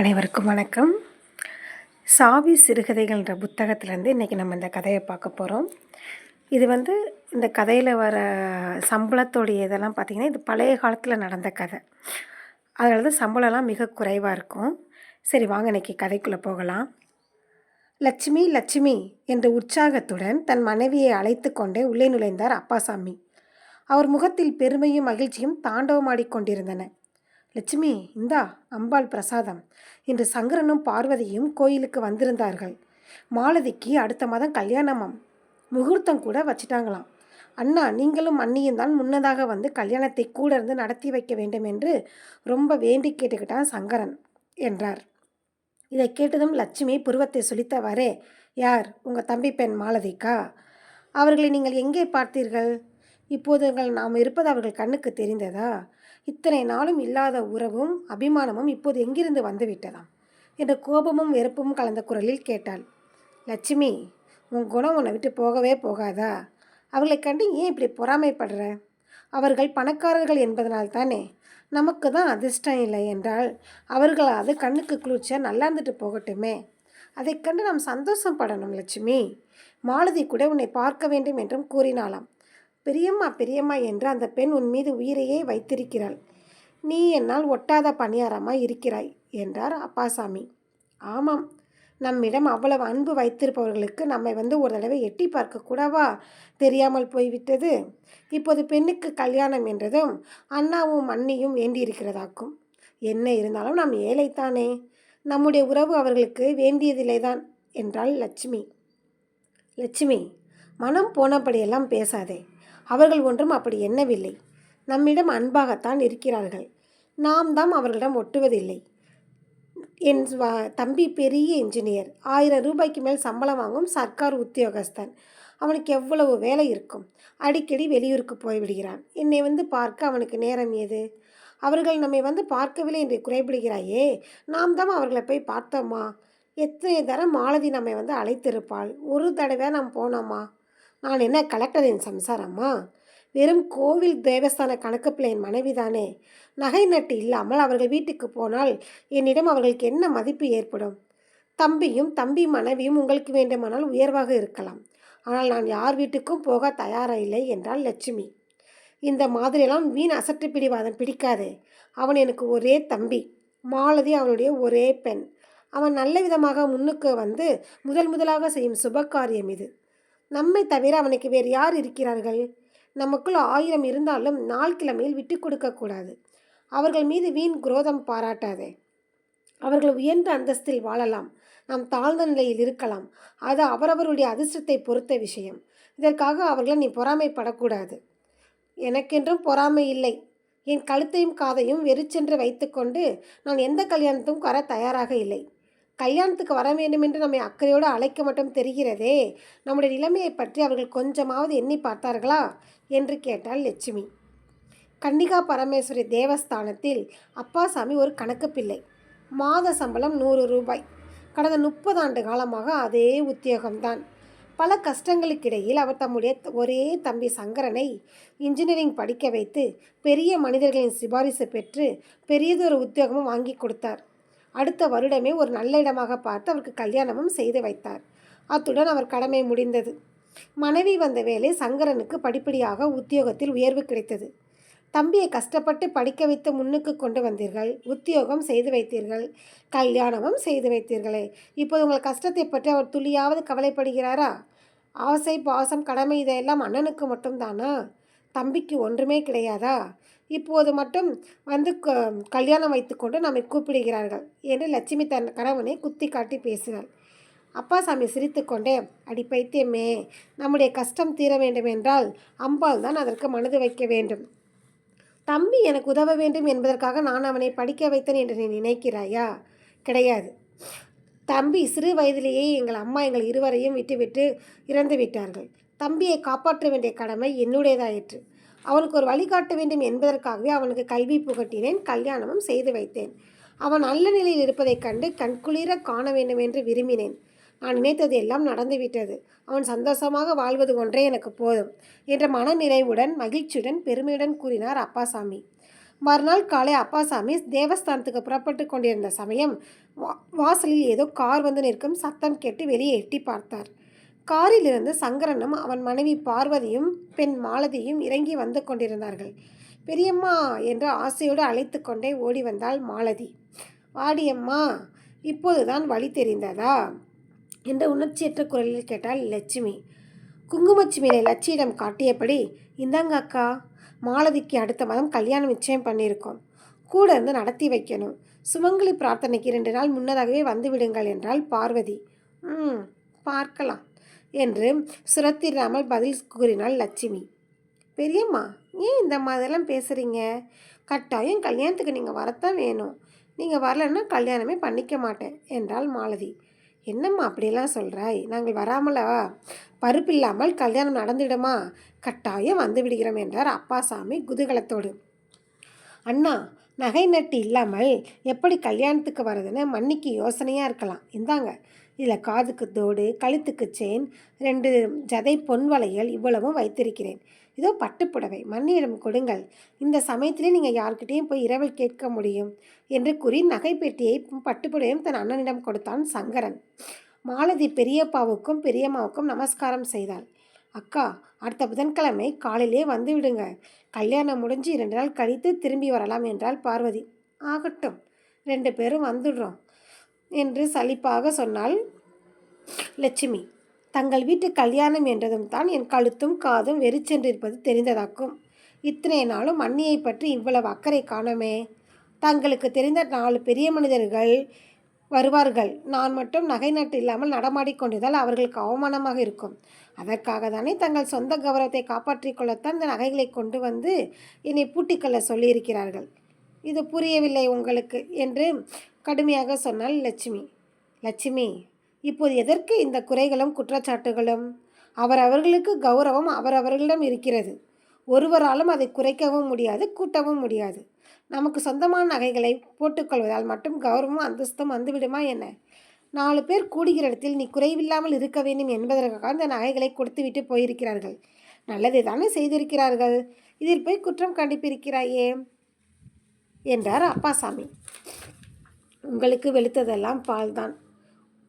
அனைவருக்கும் வணக்கம். சாவி சிறுகதைகள்ன்ற புத்தகத்திலேருந்து இன்றைக்கி நம்ம இந்த கதையை பார்க்க போகிறோம் இது வந்து இந்த கதையில் வர சம்பளத்தோடைய இதெல்லாம் பார்த்திங்கன்னா இது பழைய காலத்தில் நடந்த கதை. அதில் வந்து சம்பளம்லாம் மிக குறைவாக இருக்கும். சரி வாங்க இன்றைக்கி கதைக்குள்ளே போகலாம். லட்சுமி லட்சுமி என்ற உற்சாகத்துடன் தன் மனைவியை அழைத்து கொண்டே உள்ளே நுழைந்தார் அப்பாசாமி அவர் முகத்தில் பெருமையும் மகிழ்ச்சியும் தாண்டவமாடிக் கொண்டிருந்தன. லட்சுமி இந்தா அம்பாள் பிரசாதம் இன்று சங்கரனும் பார்வதியும் கோயிலுக்கு வந்திருந்தார்கள். மாலதிக்கு அடுத்த மாதம் கல்யாணமாம். முகூர்த்தம் கூட வச்சிட்டாங்களாம். அண்ணா நீங்களும் அண்ணியும் தான் முன்னதாக வந்து கல்யாணத்தை கூட இருந்து நடத்தி வைக்க வேண்டும் என்று ரொம்ப வேண்டி கேட்டுக்கிட்டான் சங்கரன் என்றார். இதை கேட்டதும் லட்சுமி புருவத்தை சுழித்தவாறே யார்? உங்கள் தம்பி பெண் மாலதிக்கா? அவர்களை நீங்கள் எங்கே பார்த்தீர்கள்? இப்போது நாம் இருப்பது அவர்கள் கண்ணுக்கு தெரிந்ததா? இத்தனை நாளும் இல்லாத உறவும் அபிமானமும் இப்போது எங்கிருந்து வந்துவிட்டதாம் என்ற கோபமும் வெறுப்பும் கலந்த குரலில் கேட்டாள். லட்சுமி உன் குணம் உன்னை விட்டு போகவே போகாதா? அவர்களை கண்டு ஏன் இப்படி பொறாமைப்படுற? அவர்கள் பணக்காரர்கள் என்பதனால் தானே நமக்கு தான் அதிர்ஷ்டம் இல்லை என்றால் அவர்களாவது கண்ணுக்கு குளிர்ச்சியா நல்லா இருந்துட்டு போகட்டுமே. அதை கண்டு நாம் சந்தோஷப்படணும் லட்சுமி. மாலதி கூட உன்னை பார்க்க வேண்டும் என்றும் கூறினாளாம். பெரியம்மா பெரியம்மா என்று அந்த பெண் உன் மீது உயிரையே வைத்திருக்கிறாள். நீ என்னால் ஒட்டாத பணியாரமாய் இருக்கிறாய் என்றார் அப்பாசாமி. ஆமாம் நம்மிடம் அவ்வளவு அன்பு வைத்திருப்பவர்களுக்கு நம்மை வந்து ஒரு தடவை எட்டி பார்க்க கூடவா? தெரியாமல் போய்விட்டது. இப்போது பெண்ணுக்கு கல்யாணம் என்றதும் அண்ணாவும் அண்ணியும் வேண்டியிருக்கிறதாக்கும். என்ன இருந்தாலும் நாம் ஏழைத்தானே? நம்முடைய உறவு அவர்களுக்கு வேண்டியதில்லை தான் என்றாள் லட்சுமி. லட்சுமி மனம் போனபடியெல்லாம் பேசாதே. அவர்கள் ஒன்றும் அப்படி எண்ணவில்லை. நம்மிடம் அன்பாகத்தான் இருக்கிறார்கள். நாம் தான் அவர்களிடம் ஒட்டுவதில்லை. என் தம்பி பெரிய இன்ஜினியர் ஆயிரம் ரூபாய்க்கு மேல் சம்பளம் வாங்கும் சர்க்கார் உத்தியோகஸ்தன். அவனுக்கு எவ்வளவு வேலை இருக்கும்? அடிக்கடி வெளியூருக்கு போய்விடுகிறான் என்னை வந்து பார்க்க அவனுக்கு நேரம் ஏது அவர்கள் நம்மை வந்து பார்க்கவில்லை என்று குறைபிடுகிறாயே. நாம் தான் அவர்களை போய் பார்த்தோமா? எத்தனை தரம் மாலதி நம்மை வந்து அழைத்திருப்பாள்? ஒரு தடவை நாம் போனோமா? நான் என்ன கலெக்டரின் சம்சாரம்மா வெறும் கோவில் தேவஸ்தான கணக்கு பிள்ளையின் மனைவிதானே. நகை நட்டு இல்லாமல் அவர்கள் வீட்டுக்கு போனால் என்னிடம் அவர்களுக்கு என்ன மதிப்பு ஏற்படும்? தம்பியும் தம்பி மனைவியும் உங்களுக்கு வேண்டுமானால் உயர்வாக இருக்கலாம். ஆனால் நான் யார் வீட்டுக்கும் போக தயாராக இல்லை என்றால் லட்சுமி. இந்த மாதிரியெல்லாம் வீண் அசட்டு பிடிவாதம் பிடிக்காதே. அவன் எனக்கு ஒரே தம்பி. மாலதி அவனுடைய ஒரே பெண். அவன் நல்ல விதமாக முன்னுக்கு வந்து முதல் முதலாக செய்யும் சுபகாரியம் இது. நம்மை தவிர அவனுக்கு வேறு யார் இருக்கிறார்கள்? நமக்குள் ஆயிரம் இருந்தாலும் நாள் கிழமையில் விட்டு கொடுக்கக்கூடாது அவர்கள் மீது வீண் குரோதம் பாராட்டாதே. அவர்கள் உயர்ந்த அந்தஸ்தில் வாழலாம். நாம் தாழ்ந்த நிலையில் இருக்கலாம். அது அவரவருடைய அதிர்ஷ்டத்தை பொறுத்த விஷயம். இதற்காக அவர்களை நீ பொறாமைப்படக்கூடாது. எனக்கென்றும் பொறாமை இல்லை. என் கழுத்தையும் காதையும் வெறிச்சென்று வைத்துக்கொண்டு நான் எந்த கல்யாணத்தும் வர தயாராக இல்லை. கல்யாணத்துக்கு வர வேண்டும் என்று நம்மை அக்கறையோடு அழைக்க மட்டும் தெரிகிறதே? நம்முடைய நிலைமையை பற்றி அவர்கள் கொஞ்சமாவது எண்ணி பார்த்தார்களா? என்று கேட்டாள் லட்சுமி. கன்னிகா பரமேஸ்வரி தேவஸ்தானத்தில் அப்பாசாமி ஒரு கணக்கு பிள்ளை. மாத சம்பளம் நூறு ரூபாய். கடந்த முப்பது ஆண்டு காலமாக அதே உத்தியோகம்தான். பல கஷ்டங்களுக்கிடையில் அவர் தம்முடைய ஒரே தம்பி சங்கரனை இன்ஜினியரிங் படிக்க வைத்து பெரிய மனிதர்களின் சிபாரிசு பெற்று பெரியதொரு உத்தியோகமும் வாங்கி கொடுத்தார். அடுத்த வருடமே ஒரு நல்ல இடமாக பார்த்து அவருக்கு கல்யாணமும் செய்து வைத்தார். அத்துடன் அவர் கடமை முடிந்தது. மனைவி வந்த வேலை சங்கரனுக்கு படிப்படியாக உத்தியோகத்தில் உயர்வு கிடைத்தது. தம்பியை கஷ்டப்பட்டு படிக்க வைத்து முன்னுக்கு கொண்டு வந்தீர்கள். உத்தியோகம் செய்து வைத்தீர்கள். கல்யாணமும் செய்து வைத்தீர்களே. இப்போது உங்கள் கஷ்டத்தை பற்றி அவர் துளியாவது கவலைப்படுகிறாரா? ஆசை பாசம் கடமை இதையெல்லாம் அண்ணனுக்கு மட்டும்தானா? தம்பிக்கு ஒன்றுமே கிடையாதா? இப்போது மட்டும் வந்து கல்யாணம் வைத்துக்கொண்டு நம்மை கூப்பிடுகிறார்கள் என்று லட்சுமி தன் கணவனை குத்தி காட்டி பேசினாள். அப்பாசாமி சிரித்துக்கொண்டே அடி பைத்தியமே நம்முடைய கஷ்டம் தீர வேண்டும் என்றால் அம்பாள் தான் அதற்கு மனது வைக்க வேண்டும். தம்பி எனக்கு உதவ வேண்டும் என்பதற்காக நான் அவனை படிக்க வைத்தேன் என்று நீ நினைக்கிறாயா? கிடையாது. தம்பி சிறு வயதிலேயே எங்கள் அம்மா எங்கள் இருவரையும் விட்டுவிட்டு இறந்து விட்டார்கள் தம்பியை காப்பாற்ற வேண்டிய கடமை என்னுடையதாயிற்று அவனுக்கு ஒரு வழிகாட்ட வேண்டும் என்பதற்காகவே அவனுக்கு கல்வி புகட்டினேன் கல்யாணமும் செய்து வைத்தேன். அவன் நல்ல நிலையில் இருப்பதைக் கண்டு கண்குளிர காண வேண்டும் என்று விரும்பினேன். நான் நினைத்தது எல்லாம் நடந்துவிட்டது அவன் சந்தோஷமாக வாழ்வது ஒன்றே எனக்கு போதும் என்ற மன நிறைவுடன் மகிழ்ச்சியுடன் பெருமையுடன் கூறினார் அப்பாசாமி. மறுநாள் காலை அப்பாசாமி தேவஸ்தானத்துக்கு புறப்பட்டு கொண்டிருந்த சமயம் வா வாசலில் ஏதோ கார் வந்து நிற்கும் சத்தம் கேட்டு வெளியே எட்டி பார்த்தார். காரிலிருந்து சங்கரனும் அவன் மனைவி பார்வதியும் பெண் மாலதியும் இறங்கி வந்து கொண்டிருந்தார்கள். பெரியம்மா என்று ஆசையோடு அழைத்து கொண்டே ஓடி வந்தாள் மாலதி. வாடியம்மா இப்போதுதான் வழி தெரிந்ததா? என்ற உணர்ச்சியற்ற குரலில் கேட்டாள் லட்சுமி. குங்குமச்சிமினை லட்சியிடம் காட்டியபடி இந்தாங்க அக்கா மாலதிக்கு அடுத்த மாதம் கல்யாணம் நிச்சயம் பண்ணியிருக்கோம். கூட இருந்து நடத்தி வைக்கணும். சுமங்கலி பிரார்த்தனைக்கு ரெண்டு நாள் முன்னதாகவே வந்துவிடுங்கள் என்றால் என்றாள் பார்வதி. ம் பார்க்கலாம். என்று சுரத்திடாமல் பதில் கூறினாள் லட்சுமி. பெரியம்மா ஏன் இந்த மாதிரிலாம் பேசுகிறீங்க கட்டாயம் கல்யாணத்துக்கு நீங்கள் வரத்தான் வேணும். நீங்கள் வரலன்னா கல்யாணமே பண்ணிக்க மாட்டேன் என்றாள் மாலதி. என்னம்மா அப்படியெல்லாம் சொல்கிறாய் நாங்கள் வராமலா? பருப்பில்லாமல் கல்யாணம் நடந்துடுமா கட்டாயம் வந்து விடுகிறோம் என்றார் அப்பாசாமி குதூகலத்தோடு. அண்ணா நகை நட்டு இல்லாமல் எப்படி கல்யாணத்துக்கு வர்றதுன்னு மன்னிக்கு யோசனையாக இருக்கலாம். இந்தாங்க இதில் காதுக்கு தோடு கழுத்துக்கு செயின் ரெண்டு ஜதை பொன் வளையல் இவ்வளவும் வைத்திருக்கிறேன். இதோ பட்டுப்புடவை மன்னியிடம் கொடுங்கள். இந்த சமயத்திலே நீங்கள் யார்கிட்டேயும் போய் இரவல் கேட்க முடியும் என்று கூறி நகைப்பெட்டியை பட்டுப்புடவையும் தன் அண்ணனிடம் கொடுத்தான் சங்கரன். மாலதி பெரியப்பாவுக்கும் பெரியம்மாவுக்கும் நமஸ்காரம் செய்தாள். அக்கா அடுத்த புதன்கிழமை காலையிலே வந்து விடுங்க. கல்யாணம் முடிஞ்சு இரண்டு நாள் கழித்து திரும்பி வரலாம் என்றாள் பார்வதி. ஆகட்டும் ரெண்டு பேரும் வந்துடுறோம். என்று சலிப்பாக சொன்னாள். லட்சுமி தங்கள் வீட்டு கல்யாணம் என்றதும் தான் என் கழுத்தும் காதும் வெறிச்சென்றிருப்பது தெரிந்ததாக்கும். இத்தனை நாளும் அன்னியை பற்றி இவ்வளவு அக்கறை காணோமே. தங்களுக்கு தெரிந்த நாலு பெரிய மனிதர்கள் வருவார்கள். நான் மட்டும் நகை நட்டு இல்லாமல் நடமாடிக்கொண்டிருந்தால் அவர்களுக்கு அவமானமாக இருக்கும். அதற்காக தானே தங்கள் சொந்த கௌரவத்தை காப்பாற்றிக் கொள்ளத்தான் இந்த நகைகளை கொண்டு வந்து என்னை பூட்டிக்கொள்ள சொல்லியிருக்கிறார்கள். இது புரியவில்லை உங்களுக்கு என்று கடுமையாக சொன்னாள் லட்சுமி. லட்சுமி இப்போது எதற்கு இந்த குறைகளும் குற்றச்சாட்டுகளும்? அவரவர்களுக்கு கௌரவம் அவரவர்களிடம் இருக்கிறது. ஒருவராலும் அதை குறைக்கவும் முடியாது கூட்டவும் முடியாது. நமக்கு சொந்தமான நகைகளை போட்டுக்கொள்வதால் மட்டும் கௌரவம் அந்தஸ்தும் வந்துவிடுமா என்ன? நாலு பேர் கூடுகிற இடத்தில் நீ குறைவில்லாமல் இருக்க வேண்டும் என்பதற்காக அந்த நகைகளை கொடுத்துவிட்டு போயிருக்கிறார்கள். நல்லதை தானே செய்திருக்கிறார்கள். இதில் போய் குற்றம் கண்டிப்பிருக்கிறாயே? என்றார் அப்பாசாமி. உங்களுக்கு வெளுத்ததெல்லாம் பால்தான்.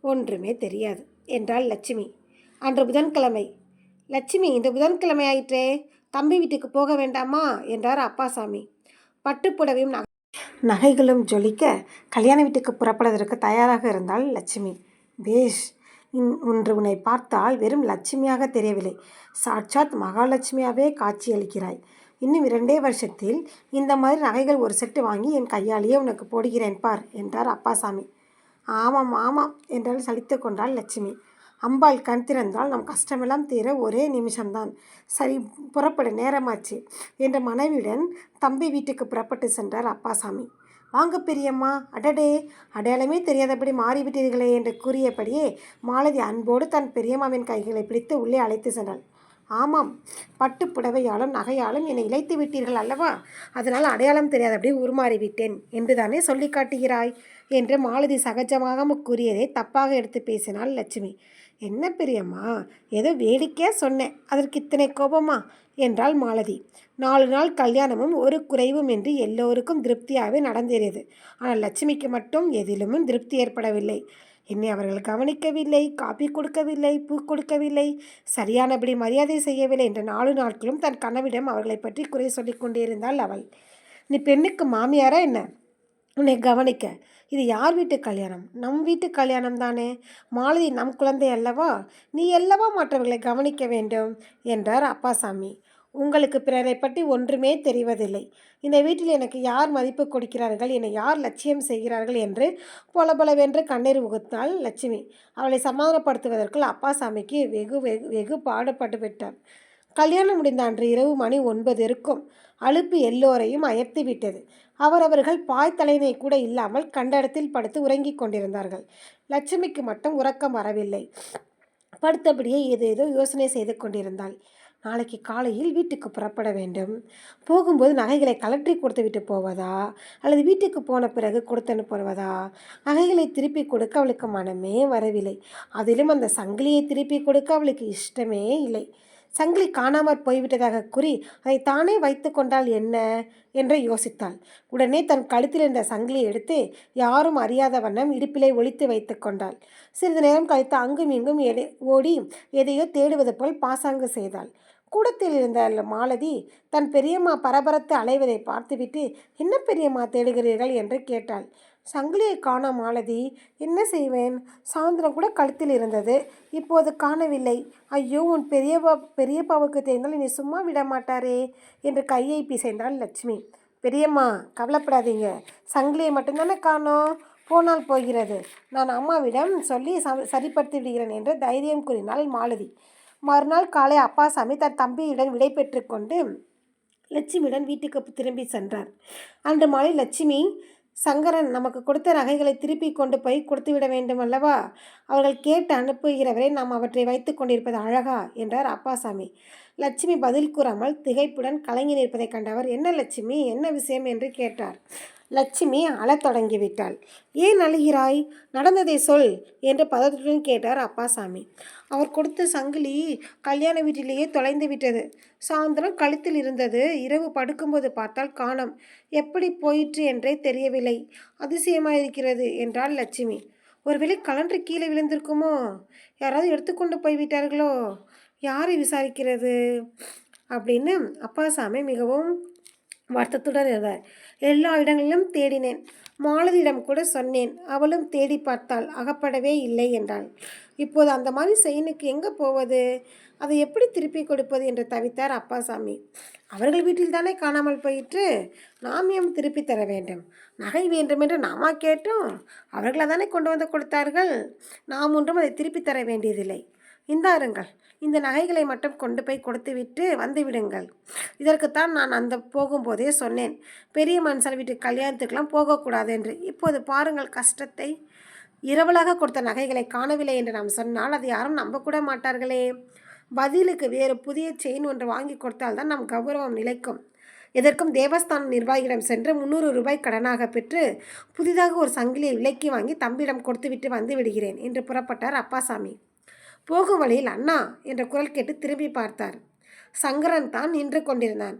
ஒன்றுமே தெரியாது என்றாள் லட்சுமி. அன்று புதன்கிழமை. லட்சுமி இன்று புதன்கிழமை ஆயிற்றே? தம்பி வீட்டுக்கு போக வேண்டாமா? என்றார் அப்பாசாமி. பட்டுப்புடவையும் நகை நகைகளும் ஜொலிக்க கல்யாண வீட்டுக்கு புறப்படுவதற்கு தயாராக இருந்தாள் லட்சுமி. பேஷ் இன் ஒன்று உன்னை பார்த்தால் வெறும் லட்சுமியாக தெரியவில்லை. சாட்சாத் மகாலட்சுமியாகவே காட்சியளிக்கிறாய். இன்னும் இரண்டே வருஷத்தில் இந்த மாதிரி நகைகள் ஒரு செட்டு வாங்கி என் கையாலேயே உனக்கு போடுகிறேன் பார் என்றார் அப்பாசாமி. ஆமாம் ஆமாம் என்றால் சலித்து கொண்டாள் லட்சுமி. அம்பாள் கண் திறந்தால் நம் கஷ்டமெல்லாம் தீர ஒரே நிமிஷம்தான். சரி புறப்பட நேரமாச்சு என்ற மனைவியுடன் தம்பி வீட்டுக்கு புறப்பட்டு சென்றார் அப்பாசாமி. வாங்க பெரியம்மா அடடே அடையாளமே தெரியாதபடி மாறிவிட்டீர்களே என்று கூறியபடியே மாலதி அன்போடு தன் பெரியம்மாவின் கைகளை பிடித்து உள்ளே அழைத்து சென்றாள். ஆமாம் பட்டு புடவையாலும் நகையாலும் என்னை இழைத்து விட்டீர்கள் அல்லவா? அதனால் அடையாளம் தெரியாதபடி உருமாறிவிட்டேன் என்றுதானே சொல்லி காட்டுகிறாய்? என்று மாலதி சகஜமாக கூறியதை தப்பாக எடுத்து பேசினாள் லட்சுமி. என்ன பெரியம்மா ஏதோ வேடிக்கையாக சொன்னேன் அதற்கு இத்தனை கோபமா? என்றாள் மாலதி. நாலு நாள் கல்யாணமும் ஒரு குறைவும் என்று எல்லோருக்கும் திருப்தியாகவே நடந்தேறியது. ஆனால் லட்சுமிக்கு மட்டும் எதிலுமே திருப்தி ஏற்படவில்லை. என்னை அவர்கள் கவனிக்கவில்லை காப்பி கொடுக்கவில்லை பூ கொடுக்கவில்லை சரியானபடி மரியாதை செய்யவில்லை என்ற நாலு நாட்களும் தன் கணவிடம் அவர்களை பற்றி குறை சொல்லிக் கொண்டிருந்தாள் அவள். நீ பெண்ணுக்கு மாமியாரா என்ன? உன்னை கவனிக்க. இது யார் வீட்டு கல்யாணம்? நம் வீட்டு கல்யாணம் தானே? மாலதி நம் குழந்தை அல்லவா? நீ அல்லவா மற்றவர்களை கவனிக்க வேண்டும்? என்றார் அப்பாசாமி உங்களுக்கு பிறரை பற்றி ஒன்றுமே தெரிவதில்லை. இந்த வீட்டில் எனக்கு யார் மதிப்பு கொடுக்கிறார்கள்? என்னை யார் லட்சியம் செய்கிறார்கள் என்று பொல பொலவென்று கண்ணீர் உகுத்தாள் லட்சுமி. அவளை சமாதானப்படுத்துவதற்குள் அப்பாசாமிக்கு வெகு வெகு வெகு பாடுபட்டு விட்டார். கல்யாணம் முடிந்த அன்று இரவு மணி ஒன்பது இருக்கும். அழுப்பு எல்லோரையும் அயர்த்தி விட்டது. அவரவர்கள் பாய் தலைமை கூட இல்லாமல் கண்டடத்தில் படுத்து உறங்கிக் கொண்டிருந்தார்கள். லட்சுமிக்கு மட்டும் உறக்கம் வரவில்லை. படுத்தபடியே ஏதேதோ யோசனை செய்து கொண்டிருந்தாள். நாளைக்கு காலையில் வீட்டுக்கு புறப்பட வேண்டும். போகும்போது நகைகளை கலற்றி கொடுத்து விட்டு போவதா? அல்லது வீட்டுக்கு போன பிறகு கொடுத்து அனுப்புவதா? நகைகளை திருப்பி கொடுக்க அவளுக்கு மனமே வரவில்லை. அதிலும் அந்த சங்கிலியை திருப்பி கொடுக்க அவளுக்கு இஷ்டமே இல்லை. சங்கிலி காணாமற் போய்விட்டதாக கூறி அதை தானே வைத்து கொண்டால் என்ன என்று யோசித்தாள். உடனே தன் கழுத்தில் இருந்த சங்கிலியை எடுத்து யாரும் அறியாத வண்ணம் இடுப்பிலே ஒழித்து வைத்து கொண்டாள். சிறிது நேரம் கழித்து அங்கும் இங்கும் எடை ஓடி எதையோ தேடுவது போல் பாசாங்கு செய்தாள். கூடத்தில் இருந்த மாலதி தன் பெரியம்மா பரபரத்து அலைவதை பார்த்துவிட்டு என்ன பெரியம்மா தேடுகிறீர்கள்? என்று கேட்டாள். சங்கிலியை காண மாலதி என்ன செய்வேன்? சாயந்தரம் கூட கழுத்தில் இருந்தது. இப்போது காணவில்லை. ஐயோ உன் பெரியப்பா பெரியப்பாவுக்கு தெரிந்தால் நீ சும்மா விட மாட்டாரே என்று கையை பிசைந்தாள் லட்சுமி. பெரியம்மா கவலைப்படாதீங்க. சங்கிலியை மட்டும்தானே காணோம். போனால் போகிறது. நான் அம்மாவிடம் சொல்லி சரிப்படுத்தி விடுகிறேன் என்று தைரியம் கூறினாள் மாலதி. மறுநாள் காலை அப்பாசாமி தன் தம்பியுடன் விடை பெற்று கொண்டு லட்சுமியுடன் வீட்டுக்கு திரும்பி சென்றார். அன்று மாலை லட்சுமி சங்கரன் நமக்கு கொடுத்த நகைகளை திருப்பி கொண்டு போய் கொடுத்து விட வேண்டும் அல்லவா? அவர்கள் கேட்டு அனுப்புகிறவரை நாம் அவற்றை வைத்து கொண்டிருப்பது அழகா? என்றார் அப்பாசாமி லட்சுமி பதில் கூறாமல் திகைப்புடன் கலங்கி நிற்பதை கண்டவர் என்ன லட்சுமி என்ன விஷயம்? என்று கேட்டார். லட்சுமி அழத் தொடங்கிவிட்டாள். ஏன் அழுகிறாய்? நடந்ததை சொல் என்று பதத்துடன் கேட்டார் அப்பாசாமி. அவர் கொடுத்த சங்கிலி கல்யாண வீட்டிலேயே தொலைந்து விட்டது. சாயந்தரம் கழுத்தில் இருந்தது. இரவு படுக்கும்போது பார்த்தால் காணம். எப்படி போயிற்று என்றே தெரியவில்லை. அதிசயமாயிருக்கிறது என்றாள் லட்சுமி. ஒருவேளை கலன்று கீழே விழுந்திருக்குமோ? யாராவது எடுத்துக்கொண்டு போய்விட்டார்களோ யாரை விசாரிக்கிறது? அப்படின்னு அப்பாசாமி மிகவும் வருத்தத்துடன் இருந்தார். எல்லா இடங்களிலும் தேடினேன். மாலதியிடம் கூட சொன்னேன். அவளும் தேடி பார்த்தாள். அகப்படவே இல்லை என்றாள். இப்போது அந்த மாதிரி செயினுக்கு எங்கே போவது? அதை எப்படி திருப்பி கொடுப்பது என்று தவித்தார் அப்பாசாமி. அவர்கள் வீட்டில் தானே காணாமல் போயிற்று? நாம் ஏன் திருப்பி தர வேண்டும்? நகை வேண்டும் என்று நாமா கேட்டோம். அவர்களை தானே கொண்டு வந்து கொடுத்தார்கள்? நாம் ஒன்றும் அதை திருப்பி தர வேண்டியதில்லை. இந்தாருங்கள் இந்த நகைகளை மட்டும் கொண்டு போய் கொடுத்துவிட்டு வந்து விடுங்கள். இதற்குத்தான் நான் அந்த போகும்போதே சொன்னேன். பெரிய மனுஷன் வீட்டு கல்யாணத்துக்கெல்லாம் போகக்கூடாது என்று. இப்போது பாருங்கள் கஷ்டத்தை இரவலாக கொடுத்த நகைகளை காணவில்லை என்று நாம் சொன்னால் அதை யாரும் நம்பக்கூட மாட்டார்களே. பதிலுக்கு வேறு புதிய செயின் ஒன்று வாங்கி கொடுத்தால் தான் நம் கௌரவம் நிலைக்கும். எதற்கும் தேவஸ்தான நிர்வாகியிடம் சென்று முந்நூறு ரூபாய் கடனாக பெற்று புதிதாக ஒரு சங்கிலியை விலக்கி வாங்கி தம்பியிடம் கொடுத்துவிட்டு வந்து விடுகிறேன் என்று புறப்பட்டார் அப்பாசாமி போகும் வழியில் அண்ணா என்ற குரல் கேட்டு திரும்பி பார்த்தார். சங்கரன் தான் நின்று கொண்டிருந்தான்.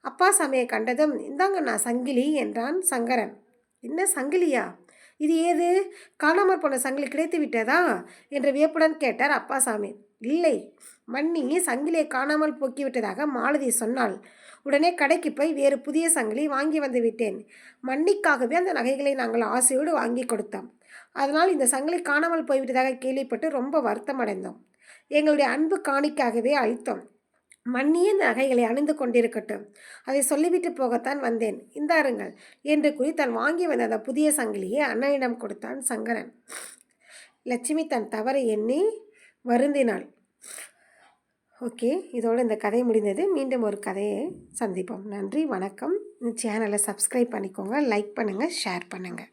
அப்பா சாமியை கண்டதும் இந்தாங்கண்ணா சங்கிலி என்றான் சங்கரன். என்ன சங்கிலியா? இது ஏது? காணாமற் போன சங்கிலி கிடைத்து விட்டதா? என்று வியப்புடன் கேட்டார் அப்பாசாமி இல்லை மன்னி சங்கிலியை காணாமல் போக்கிவிட்டதாக மாலதி சொன்னாள். உடனே கடைக்கு போய் வேறு புதிய சங்கிலி வாங்கி வந்து விட்டேன். மன்னிக்காகவே அந்த நகைகளை நாங்கள் ஆசையோடு வாங்கி கொடுத்தோம். அதனால் இந்த சங்கிலி காணாமல் போய்விட்டதாக கேள்விப்பட்டு ரொம்ப வருத்தம் அடைந்தோம் எங்களுடைய அன்பு காணிக்காகவே அழித்தோம். மன்னிய நகைகளை அணிந்து கொண்டிருக்கட்டும். அதை சொல்லிவிட்டு போகத்தான் வந்தேன். இந்தாருங்கள் என்று கூறி தான் வாங்கி வந்த அந்த புதிய சங்கிலியை அண்ணனிடம் கொடுத்தான் சங்கரன். லட்சுமி தன் தவறை எண்ணி வருந்தினாள். ஓகே இதோடு இந்த கதை முடிந்தது. மீண்டும் ஒரு கதையை சந்திப்போம். நன்றி வணக்கம். சேனலை சப்ஸ்கிரைப் பண்ணிக்கோங்க லைக் பண்ணுங்கள் ஷேர் பண்ணுங்கள்